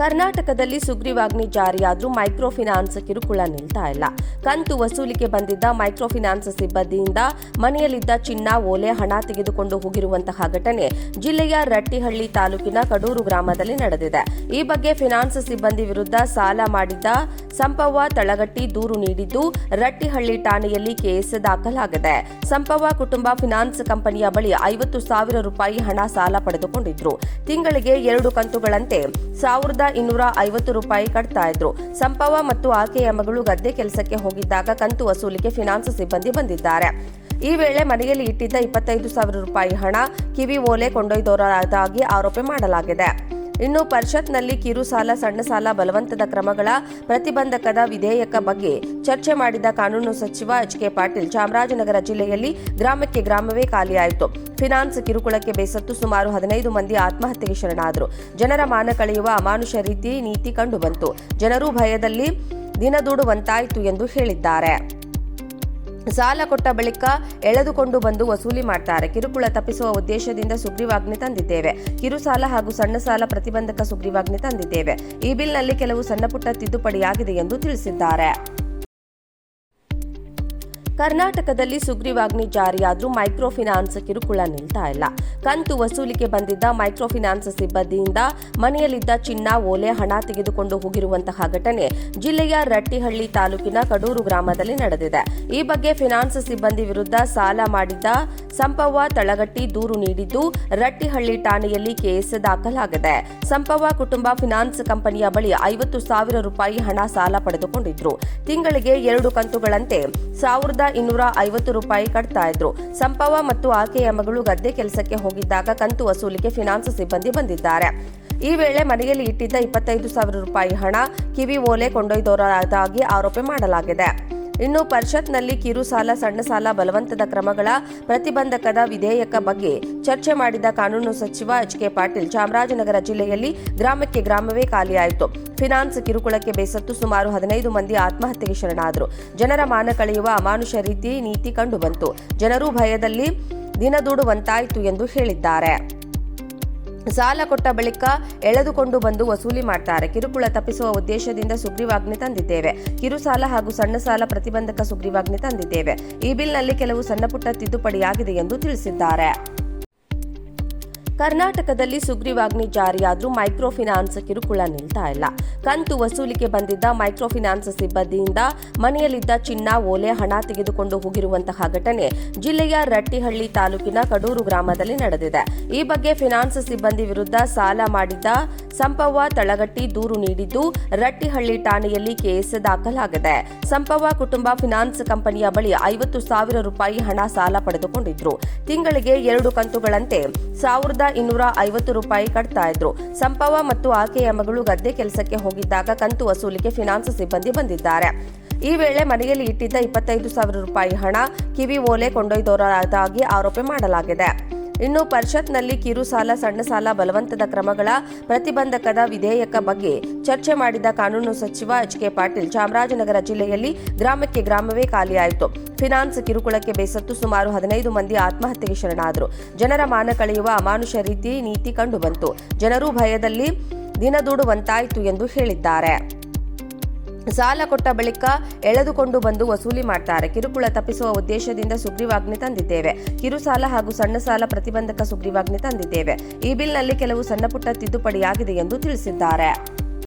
ಕರ್ನಾಟಕದಲ್ಲಿ ಸುಗ್ರೀವಾಜ್ಞೆ ಜಾರಿಯಾದರೂ micro finance ಕಿರುಕುಳ ನಿಲ್ತಾ ಇಲ್ಲ. ಕಂತು ವಸೂಲಿಗೆ ಬಂದಿದ್ದ ಮೈಕ್ರೋ ಫಿನಾನ್ಸ್ ಸಿಬ್ಬಂದಿಯಿಂದ ಮನೆಯಲ್ಲಿದ್ದ ಚಿನ್ನ, ಓಲೆ, ಹಣ ತೆಗೆದುಕೊಂಡು ಹೋಗಿರುವಂತಹ ಘಟನೆ ಜಿಲ್ಲೆಯ ರಟ್ಟಿಹಳ್ಳಿ ತಾಲೂಕಿನ ಕಡೂರು ಗ್ರಾಮದಲ್ಲಿ ನಡೆದಿದೆ. ಈ ಬಗ್ಗೆ ಫಿನಾನ್ಸ್ ಸಿಬ್ಬಂದಿ ವಿರುದ್ಧ ಸಾಲ ಮಾಡಿದ್ದ ಸಂಪವ್ವ ತಳಗಟ್ಟಿ ದೂರು ನೀಡಿದ್ದು, ರಟ್ಟಿಹಳ್ಳಿ ಠಾಣೆಯಲ್ಲಿ ಕೇಸ್ ದಾಖಲಾಗಿದೆ. ಸಂಪವ್ವ ಕುಟುಂಬ ಫಿನಾನ್ಸ್ ಕಂಪನಿಯ ಬಳಿ ಐವತ್ತು ಸಾವಿರ ರೂಪಾಯಿ ಹಣ ಸಾಲ ಪಡೆದುಕೊಂಡಿದ್ರು. ತಿಂಗಳಿಗೆ ಎರಡು ಕಂತುಗಳಂತೆ ಸಾವಿರದ ಇನ್ನೂರ ಐವತ್ತು ರೂಪಾಯಿ ಕಟ್ತಾ ಇದ್ರು. ಸಂಪವ ಮತ್ತು ಆಕೆಯ ಮಗಳು ಗದ್ದೆ ಕೆಲಸಕ್ಕೆ ಹೋಗಿದ್ದಾಗ ಕಂತು ವಸೂಲಿಗೆ ಫಿನಾನ್ಸ್ ಸಿಬ್ಬಂದಿ ಬಂದಿದ್ದಾರೆ. ಈ ವೇಳೆ ಮನೆಯಲ್ಲಿ ಇಟ್ಟಿದ್ದ ಇಪ್ಪತ್ತೈದು ಸಾವಿರ ರೂಪಾಯಿ ಹಣ ಕಿವಿ ಓಲೆ ಕೊಂಡೊಯ್ದವರಾದಾಗಿ ಆರೋಪ ಮಾಡಲಾಗಿದೆ. ಇನ್ನು ಪರಿಷತ್ನಲ್ಲಿ ಕಿರು ಸಾಲ, ಸಣ್ಣ ಸಾಲ, ಬಲವಂತದ ಕ್ರಮಗಳ ಪ್ರತಿಬಂಧಕದ ವಿಧೇಯಕ ಬಗ್ಗೆ ಚರ್ಚೆ ಮಾಡಿದ ಕಾನೂನು ಸಚಿವ ಎಚ್ ಕೆ ಪಾಟೀಲ್, ಚಾಮರಾಜನಗರ ಜಿಲ್ಲೆಯಲ್ಲಿ ಗ್ರಾಮಕ್ಕೆ ಗ್ರಾಮವೇ ಖಾಲಿಯಾಯಿತು. ಫಿನಾನ್ಸ್ ಕಿರುಕುಳಕ್ಕೆ ಬೇಸತ್ತು ಸುಮಾರು ಹದಿನೈದು ಮಂದಿ ಆತ್ಮಹತ್ಯೆಗೆ ಶರಣಾದರು. ಜನರ ಮಾನ ಕಳೆಯುವ ಅಮಾನುಷ ರೀತಿ ನೀತಿ ಕಂಡುಬಂತು. ಜನರು ಭಯದಲ್ಲಿ ದಿನದೂಡುವಂತಾಯಿತು ಎಂದು ಹೇಳಿದ್ದಾರೆ. ಸಾಲ ಕೊಟ್ಟ ಬಳಿಕ ಎಳೆದುಕೊಂಡು ಬಂದು ವಸೂಲಿ ಮಾಡ್ತಾರೆ. ಕಿರುಕುಳ ತಪ್ಪಿಸುವ ಉದ್ದೇಶದಿಂದ ಸುಗ್ರೀವಾಜ್ಞೆ ತಂದಿದ್ದೇವೆ. ಕಿರು ಸಾಲ ಹಾಗೂ ಸಣ್ಣ ಸಾಲ ಪ್ರತಿಬಂಧಕ ಸುಗ್ರೀವಾಜ್ಞೆ ತಂದಿದ್ದೇವೆ. ಈ ಬಿಲ್ನಲ್ಲಿ ಕೆಲವು ಸಣ್ಣಪುಟ್ಟ ತಿದ್ದುಪಡಿಯಾಗಿದೆ ಎಂದು ತಿಳಿಸಿದ್ದಾರೆ. ಕರ್ನಾಟಕದಲ್ಲಿ ಸುಗ್ರೀವಾಜ್ಞೆ ಜಾರಿಯಾದರೂ ಮೈಕ್ರೋ ಫಿನಾನ್ಸ್ ಕಿರುಕುಳ ನಿಲ್ತಾ ಇಲ್ಲ. ಕಂತು ವಸೂಲಿಗೆ ಬಂದಿದ್ದ ಮೈಕ್ರೋ ಫಿನಾನ್ಸ್ ಸಿಬ್ಬಂದಿಯಿಂದ ಮನೆಯಲ್ಲಿದ್ದ ಚಿನ್ನ, ಓಲೆ, ಹಣ ತೆಗೆದುಕೊಂಡು ಹೋಗಿರುವಂತಹ ಘಟನೆ ಜಿಲ್ಲೆಯ ರಟ್ಟಿಹಳ್ಳಿ ತಾಲೂಕಿನ ಕಡೂರು ಗ್ರಾಮದಲ್ಲಿ ನಡೆದಿದೆ. ಈ ಬಗ್ಗೆ ಫಿನಾನ್ಸ್ ಸಿಬ್ಬಂದಿ ವಿರುದ್ಧ ಸಾಲ ಮಾಡಿದ್ದ ಸಂಪವ್ವ ತಳಗಟ್ಟಿ ದೂರು ನೀಡಿದ್ದು, ರಟ್ಟಿಹಳ್ಳಿ ಠಾಣೆಯಲ್ಲಿ ಕೇಸ್ ದಾಖಲಾಗಿದೆ. ಸಂಪವ್ವ ಕುಟುಂಬ ಫಿನಾನ್ಸ್ ಕಂಪನಿಯ ಬಳಿ ಐವತ್ತು ಸಾವಿರ ರೂಪಾಯಿ ಹಣ ಸಾಲ ಪಡೆದುಕೊಂಡಿದ್ರು. ತಿಂಗಳಿಗೆ ಎರಡು ಕಂತುಗಳಂತೆ ಸಾವಿರದ ಇನ್ನೂರ ಐವತ್ತು ರೂಪಾಯಿ ಕಟ್ತಾ ಇದ್ರು. ಸಂಪವ ಮತ್ತು ಆಕೆಯ ಮಗಳು ಗದ್ದೆ ಕೆಲಸಕ್ಕೆ ಹೋಗಿದ್ದಾಗ ಕಂತು ವಸೂಲಿಗೆ ಫಿನಾನ್ಸ್ ಸಿಬ್ಬಂದಿ ಬಂದಿದ್ದಾರೆ. ಈ ವೇಳೆ ಮನೆಯಲ್ಲಿ ಇಟ್ಟಿದ್ದ ಇಪ್ಪತ್ತೈದು ಸಾವಿರ ರೂಪಾಯಿ ಹಣ ಕಿವಿ ಓಲೆ ಕೊಂಡೊಯ್ದವರಾದಾಗಿ ಆರೋಪ ಮಾಡಲಾಗಿದೆ. ಇನ್ನು ಪರಿಷತ್ನಲ್ಲಿ ಕಿರು ಸಾಲ, ಸಣ್ಣ ಸಾಲ, ಬಲವಂತದ ಕ್ರಮಗಳ ಪ್ರತಿಬಂಧಕದ ವಿಧೇಯಕ ಬಗ್ಗೆ ಚರ್ಚೆ ಮಾಡಿದ ಕಾನೂನು ಸಚಿವ ಎಚ್ ಕೆ ಪಾಟೀಲ್ ಚಾಮರಾಜನಗರ ಜಿಲ್ಲೆಯಲ್ಲಿ ಗ್ರಾಮಕ್ಕೆ ಗ್ರಾಮವೇ ಖಾಲಿಯಾಯಿತು. ಫಿನಾನ್ಸ್ ಕಿರುಕುಳಕ್ಕೆ ಬೇಸತ್ತು ಸುಮಾರು ಹದಿನೈದು ಮಂದಿ ಆತ್ಮಹತ್ಯೆಗೆ ಶರಣಾದರು. ಜನರ ಮಾನ ಕಳೆಯುವ ಅಮಾನುಷ ರೀತಿ ನೀತಿ ಕಂಡುಬಂತು. ಜನರು ಭಯದಲ್ಲಿ ದಿನದೂಡುವಂತಾಯಿತು ಎಂದು ಹೇಳಿದ್ದಾರೆ. ಸಾಲ ಕೊಟ್ಟ ಬಳಿಕ ಎಳೆದುಕೊಂಡು ಬಂದು ವಸೂಲಿ ಮಾಡ್ತಾರೆ. ಕಿರುಕುಳ ತಪ್ಪಿಸುವ ಉದ್ದೇಶದಿಂದ ಸುಗ್ರೀವಾಜ್ಞೆ ತಂದಿದ್ದೇವೆ. ಕಿರು ಸಾಲ ಹಾಗೂ ಸಣ್ಣ ಸಾಲ ಪ್ರತಿಬಂಧಕ ಸುಗ್ರೀವಾಜ್ಞೆ ತಂದಿದ್ದೇವೆ. ಈ ಬಿಲ್ನಲ್ಲಿ ಕೆಲವು ಸಣ್ಣಪುಟ್ಟ ತಿದ್ದುಪಡಿಯಾಗಿದೆ ಎಂದು ತಿಳಿಸಿದ್ದಾರೆ. ಕರ್ನಾಟಕದಲ್ಲಿ ಸುಗ್ರೀವಾಜ್ಞೆ ಜಾರಿಯಾದರೂ ಮೈಕ್ರೋ ಫಿನಾನ್ಸ್ ಕಿರುಕುಳ ನಿಲ್ತಾ ಇಲ್ಲ. ಕಂತು ವಸೂಲಿಗೆ ಬಂದಿದ್ದ ಮೈಕ್ರೋ ಫಿನಾನ್ಸ್ ಸಿಬ್ಬಂದಿಯಿಂದ ಮನೆಯಲ್ಲಿದ್ದ ಚಿನ್ನ, ಓಲೆ, ಹಣ ತೆಗೆದುಕೊಂಡು ಹೋಗಿರುವಂತಹ ಘಟನೆ ಜಿಲ್ಲೆಯ ರಟ್ಟಿಹಳ್ಳಿ ತಾಲೂಕಿನ ಕಡೂರು ಗ್ರಾಮದಲ್ಲಿ ನಡೆದಿದೆ. ಈ ಬಗ್ಗೆ ಫಿನಾನ್ಸ್ ಸಿಬ್ಬಂದಿ ವಿರುದ್ಧ ಸಾಲ ಮಾಡಿದ್ದ ಸಂಪವ್ವ ತಳಗಟ್ಟಿ ದೂರು ನೀಡಿದ್ದು ರಟ್ಟಿಹಳ್ಳಿ ಠಾಣೆಯಲ್ಲಿ ಕೇಸ್ ದಾಖಲಾಗಿದೆ. ಸಂಪವ್ವ ಕುಟುಂಬ ಫಿನಾನ್ಸ್ ಕಂಪನಿಯ ಬಳಿ ಐವತ್ತು ಸಾವಿರ ರೂಪಾಯಿ ಹಣ ಸಾಲ ಪಡೆದುಕೊಂಡಿದ್ರು. ತಿಂಗಳಿಗೆ ಎರಡು ಕಂತುಗಳಂತೆ ಸಾವಿರದ ಇನ್ನೂರ ಐವತ್ತು ರೂಪಾಯಿ ಕಟ್ತಾ ಇದ್ರು. ಸಂಪವ್ವ ಮತ್ತು ಆಕೆಯ ಮಗಳು ಗದ್ದೆ ಕೆಲಸಕ್ಕೆ ಹೋಗಿದ್ದಾಗ ಕಂತು ವಸೂಲಿಗೆ ಫಿನಾನ್ಸ್ ಸಿಬ್ಬಂದಿ ಬಂದಿದ್ದಾರೆ. ಈ ವೇಳೆ ಮನೆಯಲ್ಲಿ ಇಟ್ಟಿದ್ದ ಇಪ್ಪತ್ತೈದು ಸಾವಿರ ರೂಪಾಯಿ ಹಣ ಕಿವಿ ಓಲೆ ಕೊಂಡೊಯ್ದವರಾದಾಗಿ ಆರೋಪ ಮಾಡಲಾಗಿದೆ. ಇನ್ನು ಪರಿಷತ್ನಲ್ಲಿ ಕಿರು ಸಾಲ, ಸಣ್ಣ ಸಾಲ, ಬಲವಂತದ ಕ್ರಮಗಳ ಪ್ರತಿಬಂಧಕದ ವಿಧೇಯಕ ಬಗ್ಗೆ ಚರ್ಚೆ ಮಾಡಿದ ಕಾನೂನು ಸಚಿವ ಎಚ್ ಕೆ ಪಾಟೀಲ್ ಚಾಮರಾಜನಗರ ಜಿಲ್ಲೆಯಲ್ಲಿ ಗ್ರಾಮಕ್ಕೆ ಗ್ರಾಮವೇ ಖಾಲಿಯಾಯಿತು. ಫಿನಾನ್ಸ್ ಕಿರುಕುಳಕ್ಕೆ ಬೇಸತ್ತು ಸುಮಾರು ಹದಿನೈದು ಮಂದಿ ಆತ್ಮಹತ್ಯೆಗೆ ಶರಣಾದರು. ಜನರ ಮಾನ ಕಳೆಯುವ ಅಮಾನುಷ ರೀತಿ ನೀತಿ ಕಂಡುಬಂತು. ಜನರು ಭಯದಲ್ಲಿ ದಿನದೂಡುವಂತಾಯಿತು ಎಂದು ಹೇಳಿದ್ದಾರೆ. ಸಾಲ ಕೊಟ್ಟ ಬಳಿಕ ಎಳೆದುಕೊಂಡು ಬಂದು ವಸೂಲಿ ಮಾಡ್ತಾರೆ. ಕಿರುಕುಳ ತಪ್ಪಿಸುವ ಉದ್ದೇಶದಿಂದ ಸುಗ್ರೀವಾಜ್ಞೆ ತಂದಿದ್ದೇವೆ. ಕಿರು ಸಾಲ ಹಾಗೂ ಸಣ್ಣ ಸಾಲ ಪ್ರತಿಬಂಧಕ ಸುಗ್ರೀವಾಜ್ಞೆ ತಂದಿದ್ದೇವೆ. ಈ ಬಿಲ್ನಲ್ಲಿ ಕೆಲವು ಸಣ್ಣಪುಟ್ಟ ತಿದ್ದುಪಡಿಯಾಗಿದೆ ಎಂದು ತಿಳಿಸಿದ್ದಾರೆ.